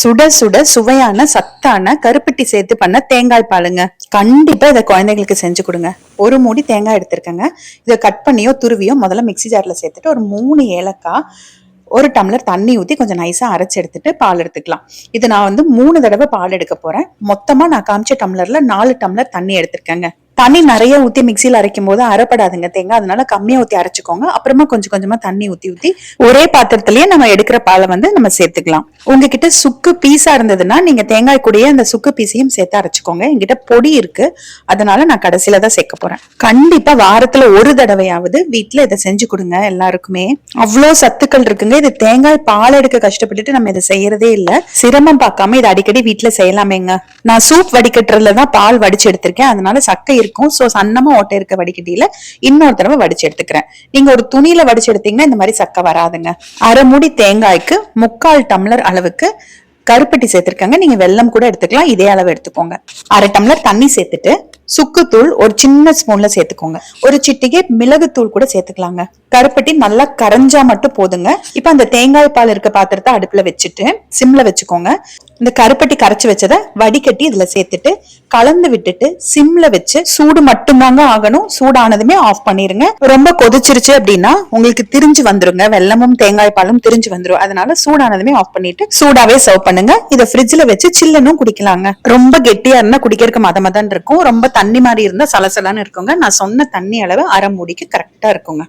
சுட சுட சுவையான சத்தான கருப்பட்டி சேர்த்து பண்ண தேங்காய் பாலுங்க. கண்டிப்பா இதை குழந்தைங்களுக்கு செஞ்சு கொடுங்க. ஒரு மூடி தேங்காய் எடுத்திருக்கேங்க. இதை கட் பண்ணியோ துருவியோ முதல்ல மிக்ஸி ஜாரில் சேர்த்துட்டு ஒரு மூணு ஏலக்காய் ஒரு டம்ளர் தண்ணி ஊற்றி கொஞ்சம் நைஸாக அரைச்சி எடுத்துட்டு பால் எடுத்துக்கலாம். இது நான் வந்து மூணு தடவை பால் எடுக்க போகிறேன் மொத்தமாக நான் காமிச்ச டம்ளரில் நாலு டம்ளர் தண்ணி எடுத்திருக்கேங்க. தண்ணி நிறைய ஊத்தி மிக்சியில் அரைக்கும் போது அரைப்படாதுங்க. தேங்காய் அதனால கம்மியா ஊத்தி அரைச்சுக்கோங்க. அப்புறமா கொஞ்சம் கொஞ்சமா தண்ணி ஊத்தி ஊத்தி ஒரே பாத்திரத்திலேயே நம்ம எடுக்கிற பாலை வந்து நம்ம சேர்த்துக்கலாம். உங்ககிட்ட சுக்கு பீஸா இருந்ததுன்னா நீங்க தேங்காய் கூடயே அந்த சுக்கு பீஸையும் சேர்த்து அரைச்சுக்கோங்க. என்கிட்ட பொடி இருக்கு. அதனால நான் கடைசியில தான் சேர்க்க போறேன். கண்டிப்பா வாரத்துல ஒரு தடவையாவது வீட்ல இதை செஞ்சு கொடுங்க எல்லாருக்குமே. அவ்வளோ சத்துக்கள் இருக்குங்க. இது தேங்காய் பால் எடுக்க கஷ்டப்பட்டுட்டு நம்ம இதை செய்யறதே இல்ல. சிரமம் பார்க்காம இதை அடிக்கடி வீட்ல செய்யலாமேங்க. நான் சூப் வடிக்கட்டுறதுல தான் பால் வடிச்சு எடுத்திருக்கேன். அதனால சக்கை இருக்கும். சோ சன்னமா ஓட்டை இருக்க வடிகட்டியில இன்னொரு தடவை வடிச்சு எடுத்துக்கிறேன். நீங்க ஒரு துணியில வடிச்சு எடுத்தீங்கன்னா இந்த மாதிரி சக்கை வராதுங்க. அரை மூடி தேங்காய்க்கு முக்கால் டம்ளர் அளவுக்கு கருப்பட்டி சேர்த்திருக்காங்க. நீங்க வெள்ளம் கூட எடுத்துக்கலாம். இதே அளவு எடுத்துக்கோங்க. அரை டம்ளர் தண்ணி சேர்த்துட்டு சுக்குத்தூள் ஒரு சின்ன ஸ்பூன்ல சேர்த்துக்கோங்க. ஒரு சிட்டிகை மிளகுத்தூள் கூட சேர்த்துக்கலாங்க. கருப்பட்டி நல்லா கரைஞ்சா மட்டும் போதுங்க. இப்ப அந்த தேங்காய் பால் இருக்க பாத்திரத்தை அடுப்புல வச்சுட்டு சிம்ல வச்சுக்கோங்க. இந்த கருப்பட்டி கரைச்சு வச்சதை வடிகட்டி இதுல சேர்த்துட்டு கலந்து விட்டுட்டு சிம்ல வச்சு சூடு மட்டும்தாங்க ஆகணும். சூடானதுமே ஆஃப் பண்ணிருங்க. ரொம்ப கொதிச்சிருச்சு அப்படின்னா உங்களுக்கு திரிஞ்சு வந்துருங்க. வெல்லமும் தேங்காய் பாலும் திரிஞ்சு வந்துரும். அதனால சூடானதுமே ஆஃப் பண்ணிட்டு சூடாவே சர்வ் பண்ணுங்க. இதை ஃப்ரிட்ஜ்ல வச்சு சில்லுன்னு குடிக்கலாங்க. ரொம்ப கெட்டியா இருந்தா குடிக்கிறதுக்கு மதமதன் இருக்கும். ரொம்ப தண்ணி மாதிரி இருந்தால் சலசலன்னு இருக்குங்க. நான் சொன்ன தண்ணி அளவு அரை மூடிக்கு கரெக்டாக இருக்குங்க.